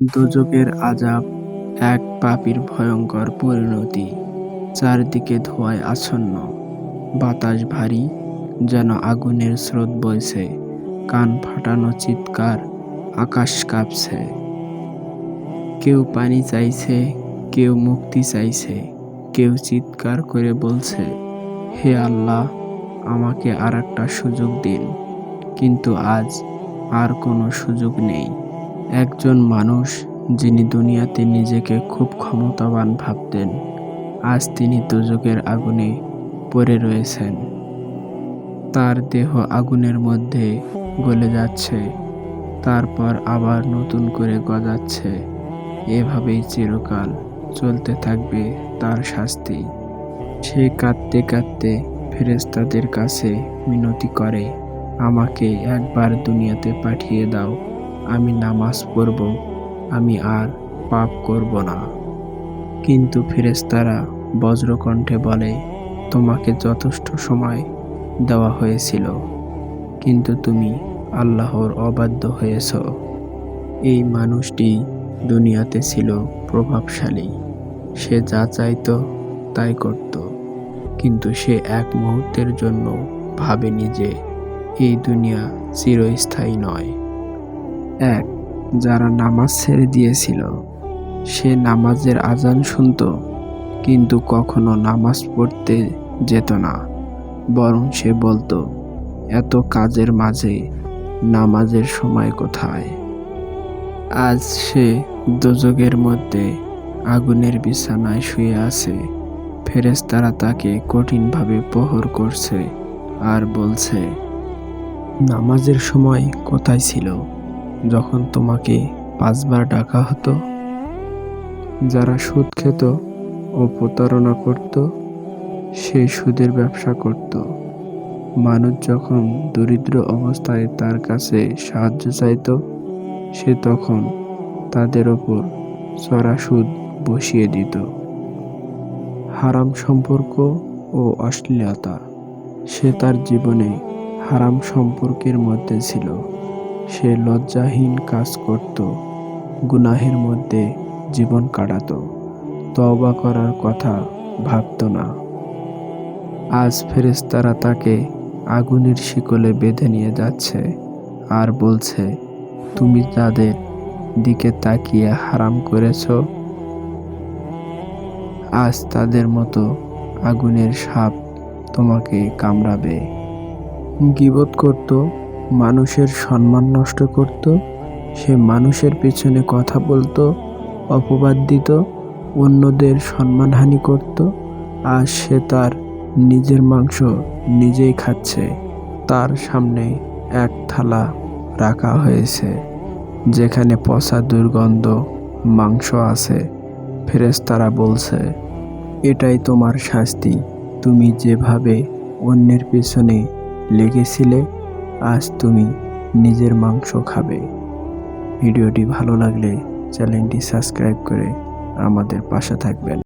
দোজখের আযাব এক পাপীর ভয়ঙ্কর পরিণতি। চারদিকে ধোঁয়ায় আচ্ছন্ন বাতাস ভারী, যেন আগুনের স্রোত বইছে। কান ফাটানো চিৎকার, আকাশ কাঁপছে। কেউ পানি চাইছে, কেউ মুক্তি চাইছে, কেউ চিৎকার করে বলছে, হে আল্লাহ, আমাকে আর একটা সুযোগ দিন। কিন্তু আজ আর কোনো সুযোগ নেই। একজন মানুষ যিনি দুনিয়াতে নিজেকে খুব ক্ষমতাবান ভাবতেন। আজ তিনি দুজকের আগুনে পড়ে রয়েছেন। তার দেহ আগুনের মধ্যে গলে যাচ্ছে, তারপর আবার নতুন করে গজাচ্ছে। এভাবেই চিরকাল চলতে থাকবে তার শাস্তি। সে কাঁদতে কাঁদতে ফেরেস্তাদের কাছে মিনতি করে, আমাকে একবার দুনিয়াতে পাঠিয়ে দাও। আমি নামাজ পড়ব, আমি আর পাপ করব না। কিন্তু ফেরেশতারা বজ্রকণ্ঠে বলে, তোমাকে যথেষ্ট সময় দেওয়া হয়েছিল, কিন্তু তুমি আল্লাহর অবাধ্য হয়েছ। এই মানুষটি দুনিয়াতে ছিল প্রভাবশালী, সে যা চাইতো তাই করত, কিন্তু সে এক মুহূর্তের জন্য ভাবেনি যে এই দুনিয়া চিরস্থায়ী নয়। এক, যারা নামাজ ছেড়ে দিয়েছিল, সে নামাজের আজান শুনত, কিন্তু কখনো নামাজ পড়তে যেত না। বরং সে বলতো, এত কাজের মাঝে নামাজের সময় কোথায়? আজ সে দোজগের মধ্যে আগুনের বিছানায় শুয়ে আছে। ফেরেশতারা তাকে কঠিনভাবে প্রহর করছে আর বলছে, নামাজের সময় কোথায় ছিল? যখন তোমাকে পাঁচবার ডাকা হতো, যারা সুদ খেত ও প্রতারণা করত সে সুদের ব্যবসা করত। মানুষ যখন দরিদ্র অবস্থায় তার কাছে সাহায্য চাইত, সে তখন তাদের ওপর চড়া সুদ বসিয়ে দিত। হারাম সম্পর্ক ও অশ্লীলতা, সে তার জীবনে হারাম সম্পর্কের মধ্যে ছিল। সে লজ্জাহীন কাজ করত, গুনাহের মধ্যে জীবন কাটাত। তওবা করার কথা ভাবত না। আজ ফেরেশতারা তাকে আগুনের শিকলে বেঁধে নিয়ে যাচ্ছে আর বলছে, তুমি তাদের দিকে তাকিয়ে হারাম করেছ। আজ তাদের মতো আগুনের সাপ তোমাকে কামড়াবে। গিবত করত মানুষের সম্মান নষ্ট করত, সে মানুষের পেছনে কথা বলতো, অপবাদ দিত, অন্যদের সম্মানহানি করত, আর সে তার নিজের মাংস নিজেই খাচ্ছে। তার সামনে এক থালা রাখা হয়েছে, যেখানে পচা দুর্গন্ধ মাংস আছে, ফেরেশতারা বলছে, এটাই তোমার শাস্তি। তুমি যেভাবে অন্যের পেছনে লেগেছিলে আজ তুমি নিজের মাংস খাবে। ভিডিওটি ভালো লাগলে চ্যানেলটি সাবস্ক্রাইব করে আমাদের পাশে থাকবেন।